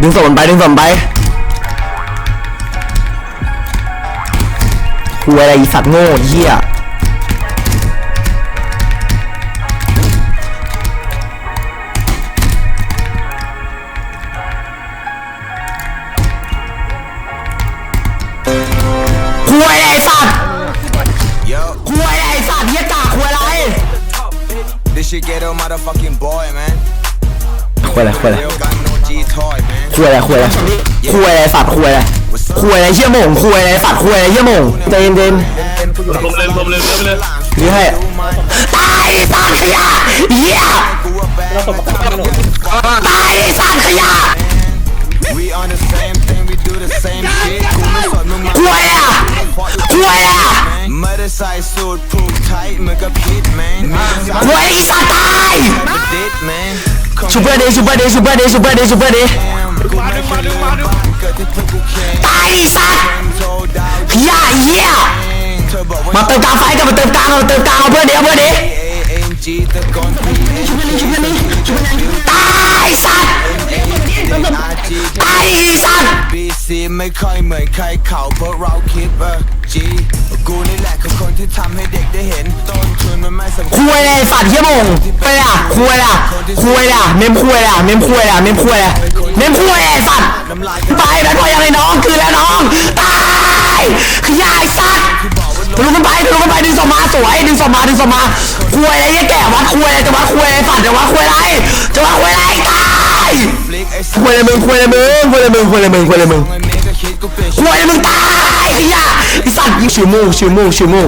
ดึงศพมันไปดึงศพมันไปคุยอะไรอีสัตว์โง่เหี้ยคุยอะไรไอ้สัตว์ Yo, คุยอะไรไอ้สัตว์เหี้ยกากคุยอะไร this shit get a motherfucking boy, man. คุยอะไรคุยอะไร คุยอะไรคุยอะไรคุยอะไรสัตว์คุยอะไรคุยอะไรเชี่ยโมงคุยอะไรสัตว์คุยอะไรเชี่ยโมงใจเย็นเย็นลมเลยลมเลยเรื่อยไปเลยๆนี่ให้ตายไอ้สัตว์ขยะเหี้ยกูว่าแบงตายไอ้สัตว์ขยะ We on the same thing, we do the same shit. กูไม่สนมึงมาคุยอะคุยอะไม่ได้ใส่สูทผูกไทยเหมือนกับพิษ man คุยไอ้สัตว์ตายดิด man ชูเปอร์เดย์ชูเปอร์เดย์ชูเปอร์เดย์ชูเปอร์เดย์ชูเปอร์เดย์กูไม่เคยลืมบ้านเกิดที่เพื่อนกูแข่งตายไอ้สัตว์โซดาวขยะเหี้ยมาเติมกลางไฟกันมาเติมกลางเอาเติมกลางเอาเพื่อนเดียวเพื่อนเดียตายสัตว์ตายไอ้สัตว์ B C ไม่ค่อยเหมือนใครเขาเพราะเราคิดว่า G กูนี่แหละคือคนที่ทำให้เด็กได้เห็น คุยอะไรสัตว์เชี่ยโมงคุยอะคุยอะคุยอะเมมคุยอะเมมคุยอะเมมคุยอะเมมคุยไอ้สัตว์น้ำลายไปแล้วพอยังไงน้องคือแล้วน้องตายขยายสัตว์ทะลุกันไปทะลุกันไปดึงสมาสวยดึงสมาดึงสมาคุยอะไรเหี้ยแก่วัดคุยอะไรจะวัดคุยอะไรสัตว์จะวัดคุยอะไรจะวัดคุยอะไรตายคุยอะไรมึงคุยอะไรมึงคุยอะไรมึงคุยอะไรมึงคุยอะไรมึงไอ้เมย์ก็คิดกูเป็นคุยอะไรมึงตายขยะ ไอ้สัตว์ชิวมูชิวมูชิวมู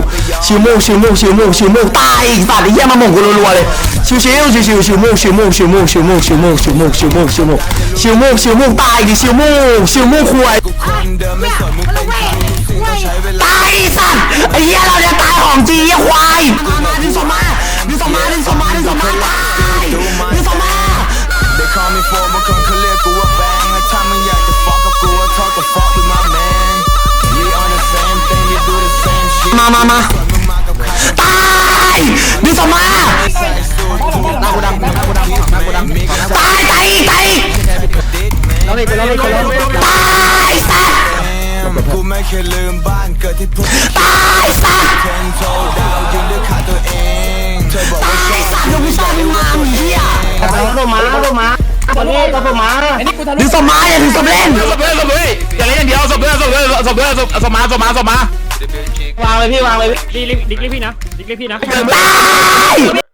ชิวมูชิวมูชิวมูชิวมูตายไอ้สัตว์ไอ้เหี้ยมาหม่งกูรัวๆเลยชิวชิวชิวชิวชิวมู มามามามึงมากับใครตายดึงสมาใส่สูทผูกหน้ากูดำหน้ากูดำหน้ากูดำมีกับตายตายอีกตายอีกดิด man ตายสัตว์กูไม่เคยลืมบ้านเกิดที่พุ่งตายสัตว์เทนโทดาวยืนด้วยขาตัวเองเธอบอกว่าชไอ้อบสัตว์ลูกผู้ชายมึงมามึงเหี้ยตัวมาตัวมาตัวนี้ตัวมาดึงสมาอย่าดึงสมเล่นศพเลยศพเลยอย่าเล่นอย่างเดียวศพเลยศพเลยศพเลยศพมาศพมาศพมาวาง เลยพี่วางเลยดิลิดิลิพี่นะดิลิพี่นะตาย